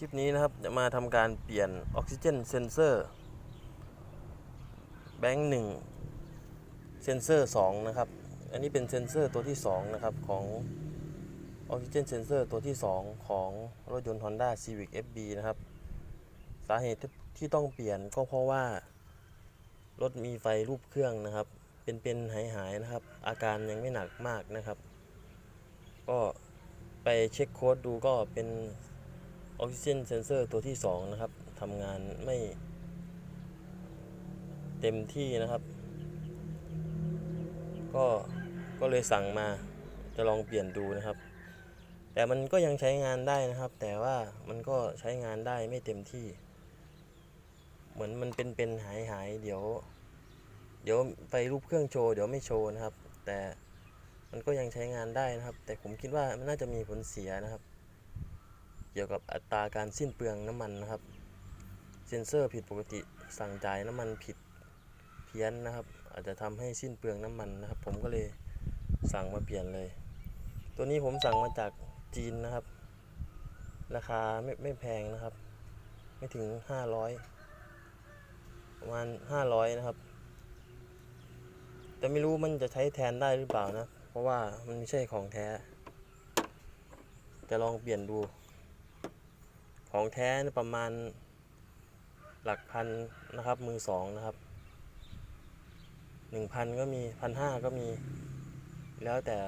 คลิปนี้นะครับจะมาทำการเปลี่ยนออกซิเจนเซนเซอร์แบงค์หนึ่งเซนเซอร์สองนะครับ อันนี้เป็นเซนเซอร์ตัวที่สองนะครับ ของออกซิเจนเซนเซอร์ตัวที่สองของรถยนต์ Honda Civic FB นะครับ สาเหตุที่ต้องเปลี่ยนก็เพราะว่า รถมีไฟรูปเครื่องนะครับ เป็นเป็นหายหายๆนะครับ อาการยังไม่หนักมากนะครับ ก็ไปเช็คโค้ดดูก็เป็น ออกซิเจนเซนเซอร์ตัวที่ 2 นะครับทำงานไม่เต็มที่นะครับ ก็ก็เลยสั่งมาจะลองเปลี่ยนดูนะครับ แต่มันก็ยังใช้งานได้นะครับ แต่ว่ามันก็ใช้งานได้ไม่เต็มที่ เหมือนมันเป็นเป็นหายหายๆเดี๋ยว เดี๋ยวไปรูปเครื่องโชว์เดี๋ยวไม่โชว์นะครับ แต่มันก็ยังใช้งานได้นะครับ แต่ผมคิดว่ามันน่าจะมีผลเสียนะครับ กี่ยวกับอัตราการสิ้นเปลืองน้ำมันนะครับ เซนเซอร์ผิดปกติสั่งจ่ายน้ำมันผิดเพี้ยนนะครับ อาจจะทำให้สิ้นเปลืองน้ำมันนะครับ ผมก็เลยสั่งมาเปลี่ยนเลย ตัวนี้ผมสั่งมาจากจีนนะครับ ราคาไม่ไม่แพงนะครับ ไม่ถึง 500ประมาณ500 นะครับ แต่ไม่รู้มันจะใช้แทนได้หรือเปล่านะ เพราะว่ามันไม่ใช่ของแท้ จะลองเปลี่ยนดู ของแท้ประมาณหลักพันนะครับ มือสองนะครับหนึ่งพันก็มีพันห้าก็มี แล้วแต่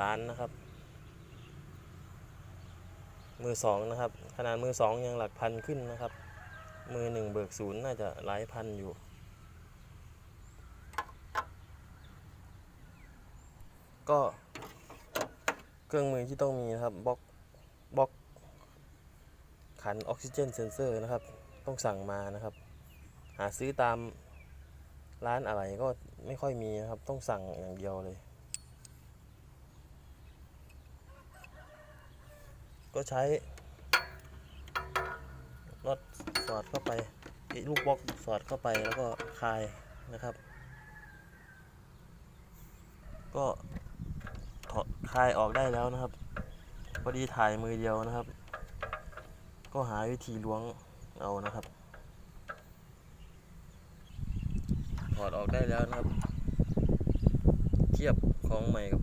ร้านนะครับ มือสองนะครับ ขนาดมือสองยังหลักพันขึ้นนะครับ มือหนึ่งเบิกศูนย์น่าจะหลายพันอยู่ก็เครื่องมือที่ต้องมีนะครับบล็อกบล็อก ขันออกซิเจนเซนเซอร์นะครับ ต้องสั่งมานะครับ หาซื้อตามร้านอะไรก็ไม่ค่อยมีนะครับ ต้องสั่งอย่างเดียวเลย ก็ใช้น็อตสอดเข้าไปลูกบล็อกสอดเข้าไปแล้วก็คลายนะครับ ก็ถอดคลายออกได้แล้วนะครับพอดีถ่ายมือเดียวนะครับ ก็หาวิธีล้วงเอานะครับ ถอดออกได้แล้วนะครับ เทียบของใหม่กับ